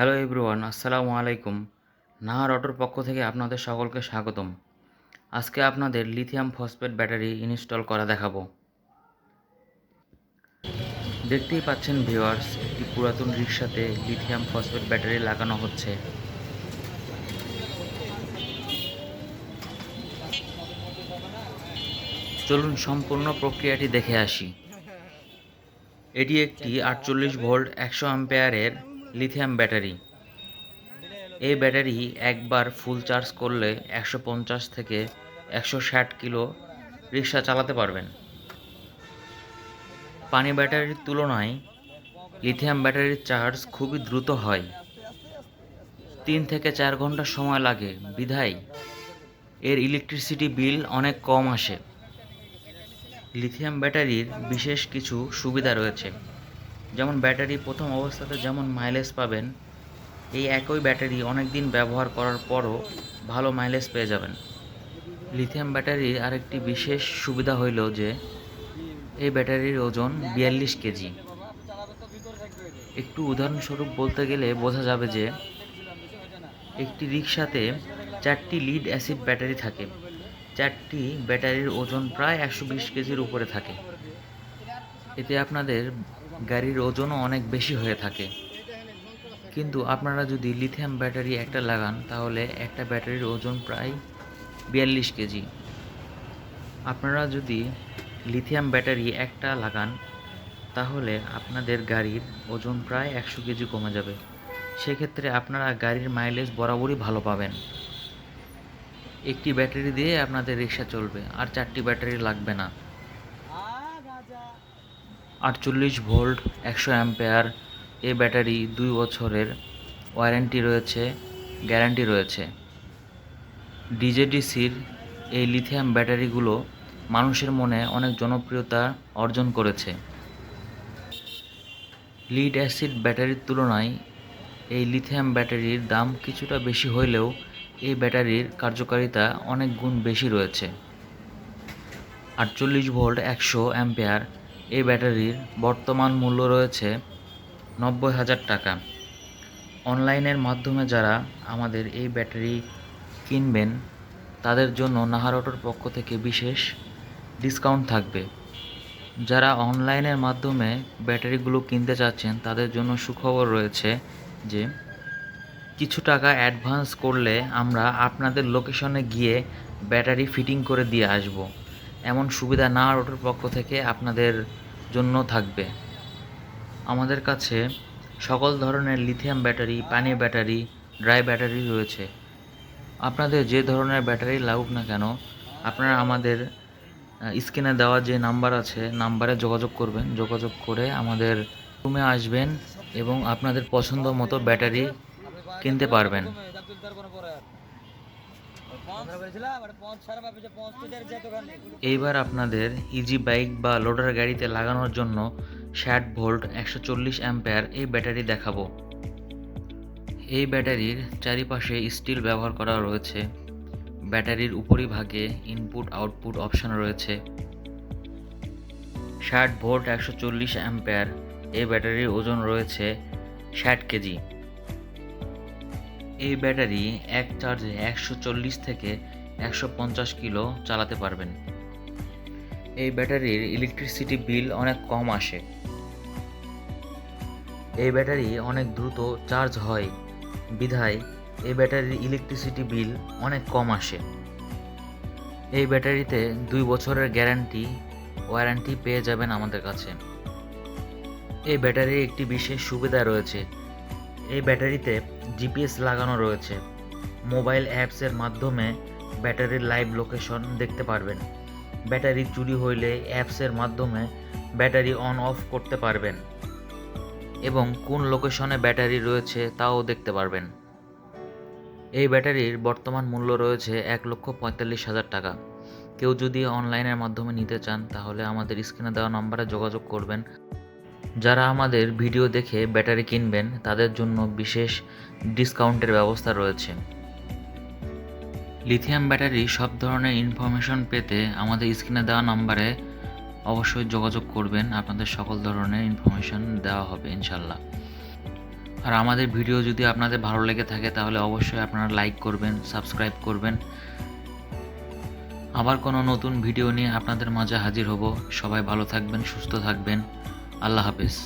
Hello everyone, আসসালামু আলাইকুম। নাহার অটোর পক্ষ থেকে আপনাদের সকলকে স্বাগতম। আজকে আপনাদের লিথিয়াম ফসফেট ব্যাটারি ইনস্টল করা দেখাবো। দেখতেই পাচ্ছেন ভিউয়ার্স, একটি পুরাতন রিক্সাতে লিথিয়াম ফসফেট ব্যাটারি লাগানো হচ্ছে। চলুন সম্পূর্ণ প্রক্রিয়াটি দেখে আসি। এটি একটি আটচল্লিশ ভোল্ট একশো অ্যাম্পেয়ারের লিথিয়াম ব্যাটারি। এই ব্যাটারি একবার ফুল চার্জ করলে একশো পঞ্চাশ থেকে একশো ষাট কিলো রিক্সা চালাতে পারবেন। পানি ব্যাটারির তুলনায় লিথিয়াম ব্যাটারির চার্জ খুবই দ্রুত হয়। তিন থেকে চার ঘণ্টা সময় লাগে, বিধায় এর ইলেকট্রিসিটি বিল অনেক কম আসে। লিথিয়াম ব্যাটারির বিশেষ কিছু সুবিধা রয়েছে। যেমন ব্যাটারি প্রথম অবস্থাতে যেমন মাইলেজ পাবেন, এই একই ব্যাটারি অনেক দিন ব্যবহার করার পরও ভালো মাইলেজ পেয়ে যাবেন। লিথিয়াম ব্যাটারির আরেকটি বিশেষ সুবিধা হইল যে, এই ব্যাটারির ওজন বিয়াল্লিশ কেজি। একটু উদাহরণস্বরূপ বলতে গেলে বোঝা যাবে যে, একটি রিক্সাতে চারটি লিড অ্যাসিড ব্যাটারি থাকে। চারটি ব্যাটারির ওজন প্রায় একশো বিশ কেজির উপরে থাকে। এতে আপনাদের গাড়ির ওজনও অনেক বেশি হয়ে থাকে। কিন্তু আপনারা যদি লিথিয়াম ব্যাটারি একটা লাগান, তাহলে একটা ব্যাটারির ওজন প্রায় বিয়াল্লিশ কেজি। আপনারা যদি লিথিয়াম ব্যাটারি একটা লাগান, তাহলে আপনাদের গাড়ির ওজন প্রায় একশো কেজি কমে যাবে। সেক্ষেত্রে আপনারা গাড়ির মাইলেজ বরাবরই ভালো পাবেন। একটি ব্যাটারি দিয়ে আপনাদের রিক্সা চলবে, আর চারটি ব্যাটারি লাগবে না। আটচল্লিশ ভোল্ট, একশো অ্যাম্পেয়ার, এ ব্যাটারি দুই বছরের ওয়ারেন্টি রয়েছে, গ্যারান্টি রয়েছে। ডিজেডিসির এই লিথিয়াম ব্যাটারিগুলো মানুষের মনে অনেক জনপ্রিয়তা অর্জন করেছে। লিড অ্যাসিড ব্যাটারির তুলনায় এই লিথিয়াম ব্যাটারির দাম কিছুটা বেশি হইলেও এই ব্যাটারির কার্যকারিতা অনেক গুণ বেশি রয়েছে। আটচল্লিশ ভোল্ট, একশো অ্যাম্পেয়ার এই ব্যাটারির বর্তমান মূল্য রয়েছে নব্বই হাজার টাকা। অনলাইনের মাধ্যমে যারা আমাদের এই ব্যাটারি কিনবেন, তাদের জন্য নাহার অটোর পক্ষ থেকে বিশেষ ডিসকাউন্ট থাকবে। যারা অনলাইনের মাধ্যমে ব্যাটারিগুলো কিনতে চাচ্ছেন, তাদের জন্য সুখবর রয়েছে যে, কিছু টাকা অ্যাডভান্স করলে আমরা আপনাদের লোকেশনে গিয়ে ব্যাটারি ফিটিং করে দিয়ে আসব। এমন সুবিধা না অটোর পক্ষ থেকে আপনাদের জন্য থাকবে। আমাদের কাছে সকল ধরনের লিথিয়াম ব্যাটারি পানি ব্যাটারি, ড্রাই ব্যাটারি রয়েছে। আপনাদের যে ধরনের ব্যাটারি লাগুক না কেন, আপনারা আমাদের স্ক্রিনে দেওয়া যে নাম্বার আছে, নাম্বারে যোগাযোগ করবেন। যোগাযোগ করে আমাদের রুমে আসবেন এবং আপনাদের পছন্দ মতো ব্যাটারি কিনতে পারবেন। এইবার আপনাদের ইজি বাইক বা লোডার গাড়িতে লাগানোর জন্য ষাট ভোল্ট একশো চল্লিশ অ্যাম্পেয়ার এই ব্যাটারি দেখাবো। এই ব্যাটারির চারিপাশে স্টিল ব্যবহার করা রয়েছে। ব্যাটারির উপরিভাগে ইনপুট আউটপুট অপশন রয়েছে। ষাট ভোল্ট একশো চল্লিশ অ্যাম্পেয়ার এই ব্যাটারির ওজন রয়েছে ষাট কেজি। এই ব্যাটারি এক চার্জে একশো চল্লিশ থেকে একশো পঞ্চাশ কিলো চালাতে পারবেন। এই ব্যাটারির ইলেকট্রিসিটি বিল অনেক কম আসে। এই ব্যাটারি অনেক দ্রুত চার্জ হয়। বিধায় এই ব্যাটারির ইলেকট্রিসিটি বিল অনেক কম আসে। এই ব্যাটারিতে দুই বছরের গ্যারান্টি ওয়ারেন্টি পেয়ে যাবেন আমাদের কাছে। এই ব্যাটারির একটি বিশেষ সুবিধা রয়েছে। এই ব্যাটারিতে জিপিএস লাগানো রয়েছে। মোবাইল অ্যাপসের মাধ্যমে ব্যাটারির লাইভ লোকেশন দেখতে পারবেন। ব্যাটারি চুরি হইলে অ্যাপসের মাধ্যমে ব্যাটারি অন অফ করতে পারবেন এবং কোন লোকেশনে ব্যাটারি রয়েছে তাও দেখতে পারবেন। এই ব্যাটারির বর্তমান মূল্য রয়েছে এক লক্ষ পঁয়তাল্লিশ হাজার টাকা। কেউ যদি অনলাইনের মাধ্যমে নিতে চান, তাহলে আমাদের স্ক্রিনে দেওয়া নম্বরে যোগাযোগ করবেন। যারা আমাদের ভিডিও দেখে ব্যাটারি কিনবেন, তাদের জন্য বিশেষ ডিসকাউন্টের ব্যবস্থা রয়েছে। লিথিয়াম ব্যাটারি সব ধরনের ইনফরমেশন পেতে আমাদের স্ক্রিনে দেওয়া নাম্বারে অবশ্যই যোগাযোগ করবেন। আপনাদের সকল ধরনের ইনফরমেশন দেওয়া হবে ইনশাল্লাহ আর আমাদের ভিডিও যদি আপনাদের ভালো লেগে থাকে, তাহলে অবশ্যই আপনারা লাইক করবেন, সাবস্ক্রাইব করবেন। আবার কোনো নতুন ভিডিও নিয়ে আপনাদের মাঝে হাজির হব। সবাই ভালো থাকবেন, সুস্থ থাকবেন। আল্লাহ হাফেজ।